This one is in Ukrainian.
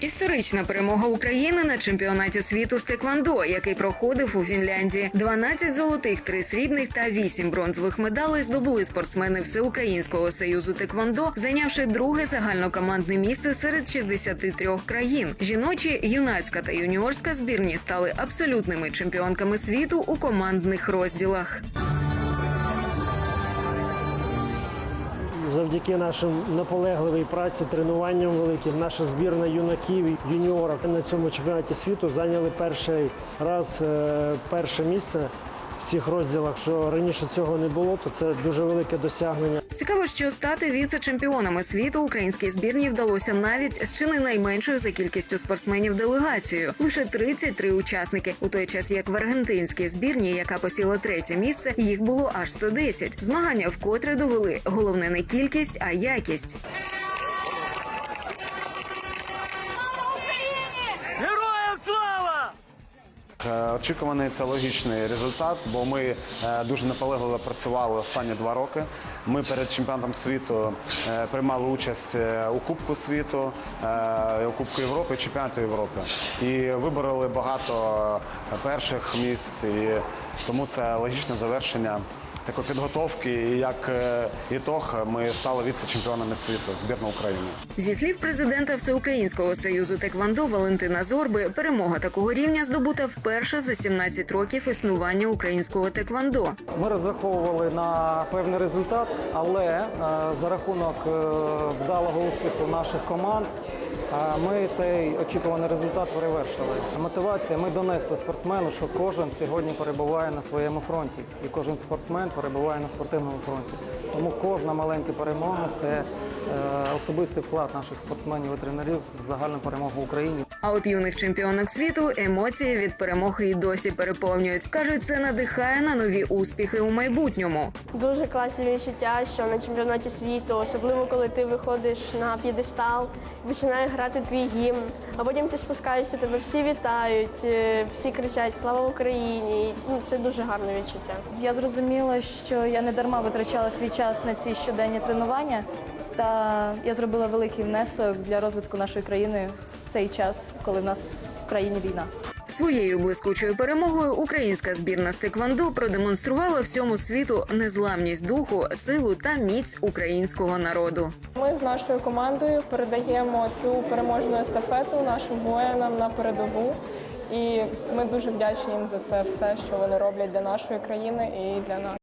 Історична перемога України на чемпіонаті світу з теквандо, який проходив у Фінляндії. 12 золотих, 3 срібних та 8 бронзових медалей здобули спортсмени Всеукраїнського союзу теквандо, зайнявши друге загальнокомандне місце серед 63 країн. Жіночі, юнацька та юніорська збірні стали абсолютними чемпіонками світу у командних розділах. Завдяки нашим наполегливій праці, тренуванням великим, наша збірна юнаків і юніорів на цьому чемпіонаті світу зайняли перший раз е, перше місце в цих розділах. Що раніше цього не було, то це дуже велике досягнення. Цікаво, що стати віце-чемпіонами світу українській збірні вдалося навіть з чи не найменшою за кількістю спортсменів делегацією лише 33 учасники. У той час як в аргентинській збірні, яка посіла третє місце, їх було аж 110. Змагання вкотре довели головне не кількість, а якість. Очікуваний це логічний результат, бо ми е, дуже наполегливо працювали останні два роки. Ми перед чемпіонатом світу е, приймали участь е, у Кубку світу, у Кубку Європи, чемпіонату Європи. І вибороли багато перших місць, тому це логічне завершення такої підготовки. І як е, ітог ми стали віце-чемпіонами світу, збірна України. Зі слів президента Всеукраїнського союзу Теквандо Валентина Зорби, перемога такого рівня здобута вперше за 17 років існування українського теквандо. Ми розраховували на певний результат, але е, за рахунок е, вдалого успіху наших команд ми цей очікуваний результат перевершили. Мотивація ми донесли спортсмену, що кожен сьогодні перебуває на своєму фронті, і кожен спортсмен перебуває на спортивному фронті. Тому кожна маленька перемога це е, особистий вклад наших спортсменів і тренерів в загальну перемогу Україні. А от юних чемпіонок світу емоції від перемоги й досі переповнюють. кажуть, це надихає на нові успіхи у майбутньому. Дуже класні відчуття, що на чемпіонаті світу, особливо коли ти виходиш на п'єдестал, починає грати твій гімн, а потім ти спускаєшся, тебе всі вітають, е, всі кричать Слава Україні! Ну, це дуже гарне відчуття. Я зрозуміла, що я не дарма витрачала свій час на ці щоденні тренування, та я зробила великий внесок для розвитку нашої країни в цей час, коли в нас в країні війна. Своєю блискучою перемогою українська збірна з теквандо продемонструвала всьому світу незламність духу, силу та міць українського народу. Ми з нашою командою передаємо цю переможну естафету нашим воїнам на передову. І ми дуже вдячні їм за це все, що вони роблять для нашої країни і для нас.